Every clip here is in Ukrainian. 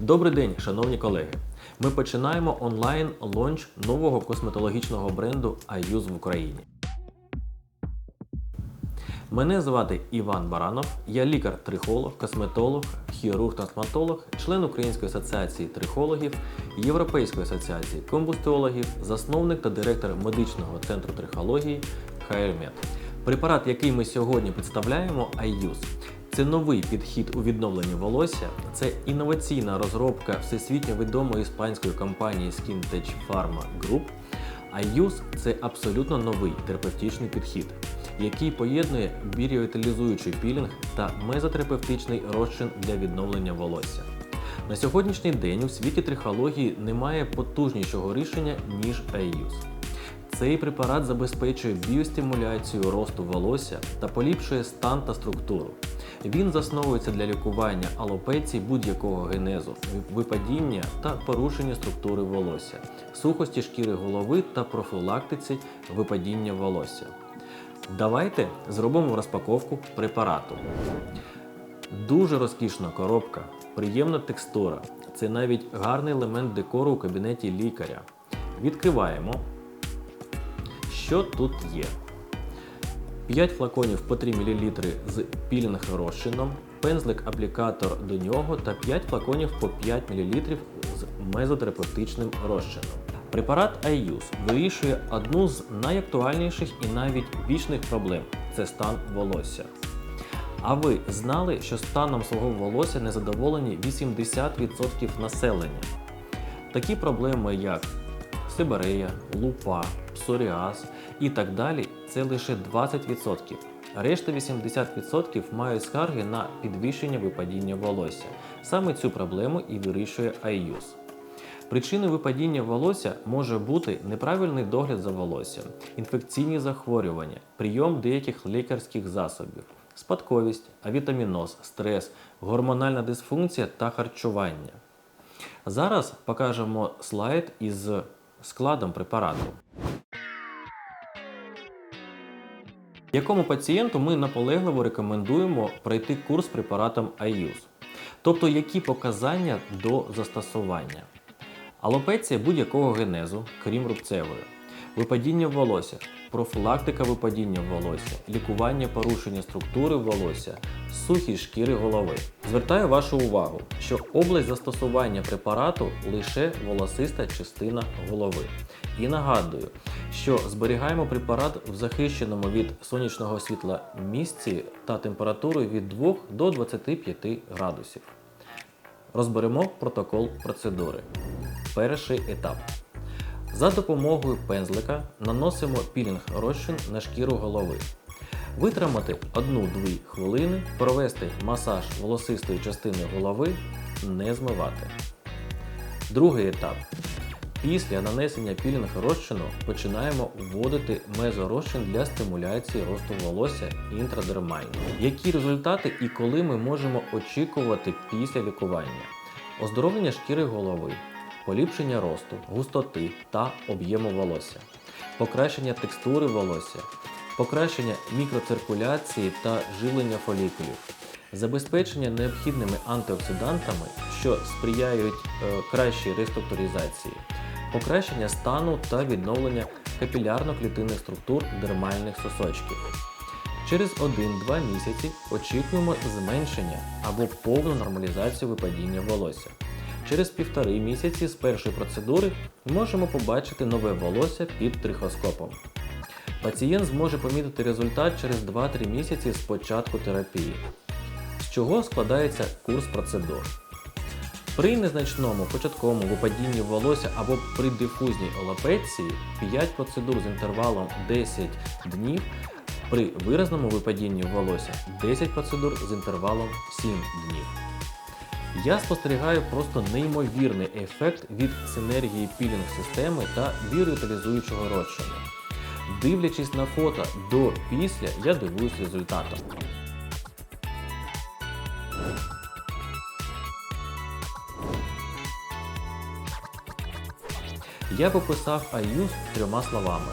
Добрий день, шановні колеги. Ми починаємо онлайн лонч нового косметологічного бренду iUse в Україні. Мене звати Іван Баранов, я лікар-трихолог, косметолог, хірург-трансплантолог, член Української асоціації трихологів, Європейської асоціації комбустеологів, засновник та директор медичного центру трихології HairMed. Препарат, який ми сьогодні представляємо, iUse. Це новий підхід у відновленні волосся, це інноваційна розробка всесвітньо відомої іспанської компанії SkinTech Pharma Group. iUse – це абсолютно новий терапевтичний підхід, який поєднує біріоутилізуючий пілінг та мезотерапевтичний розчин для відновлення волосся. На сьогоднішній день у світі трихології немає потужнішого рішення, ніж iUse. Цей препарат забезпечує біостимуляцію росту волосся та поліпшує стан та структуру. Він засновується для лікування алопеції будь-якого генезу, випадіння та порушення структури волосся, сухості шкіри голови та профілактиці випадіння волосся. Давайте зробимо розпаковку препарату. Дуже розкішна коробка, приємна текстура. Це навіть гарний елемент декору у кабінеті лікаря. Відкриваємо. Що тут є? 5 флаконів по 3 мл з пілінг розчином, пензлик-аплікатор до нього та 5 флаконів по 5 мл з мезотерапевтичним розчином. Препарат iUse вирішує одну з найактуальніших і навіть вічних проблем це стан волосся. А ви знали, що станом свого волосся незадоволені 80% населення? Такі проблеми, як сибирея, лупа, псоріаз і так далі це лише 20%. Решта 80% мають скарги на підвищення випадіння волосся. Саме цю проблему і вирішує iUse. Причиною випадіння волосся може бути неправильний догляд за волоссям, інфекційні захворювання, прийом деяких лікарських засобів, спадковість, авітаміноз, стрес, гормональна дисфункція та харчування. Зараз покажемо слайд із складом препарату. Якому пацієнту ми наполегливо рекомендуємо пройти курс препаратом IUS, тобто які показання до застосування. Алопеція будь-якого генезу, крім рубцевої, випадіння волосся, профілактика випадіння волосся, лікування порушення структури волосся, сухість шкіри голови. Звертаю вашу увагу, що область застосування препарату лише волосиста частина голови. І нагадую, що зберігаємо препарат в захищеному від сонячного світла місці та температурою від 2 до 25 градусів. Розберемо протокол процедури. Перший етап. За допомогою пензлика наносимо пілінг розчин на шкіру голови. Витримати 1-2 хвилини, провести масаж волосистої частини голови, не змивати. Другий етап. Після нанесення пілінг розчину починаємо вводити мезорозчин для стимуляції росту волосся інтрадермально. Які результати і коли ми можемо очікувати після лікування? Оздоровлення шкіри голови, поліпшення росту, густоти та об'єму волосся, покращення текстури волосся, покращення мікроциркуляції та живлення фолікулів, забезпечення необхідними антиоксидантами, що сприяють е, кращій реструктуризації, покращення стану та відновлення капілярно-клітинних структур дермальних сосочків. Через 1-2 місяці очікуємо зменшення або повну нормалізацію випадіння волосся. Через півтори місяці з першої процедури можемо побачити нове волосся під трихоскопом. Пацієнт зможе помітити результат через 2-3 місяці з початку терапії. З чого складається курс процедур? При незначному початковому випадінні волосся або при дифузній олопеції 5 процедур з інтервалом 10 днів, при виразному випадінні волосся 10 процедур з інтервалом 7 днів. Я спостерігаю просто неймовірний ефект від синергії пілінг-системи та біоревіталізуючого розчину. Дивлячись на фото до після, я дивуюсь результатом. Я б описав iUse трьома словами: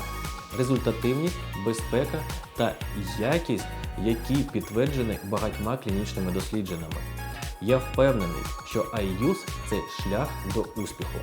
результативність, безпека та якість, які підтверджені багатьма клінічними дослідженнями. Я впевнений, що iUse – це шлях до успіху.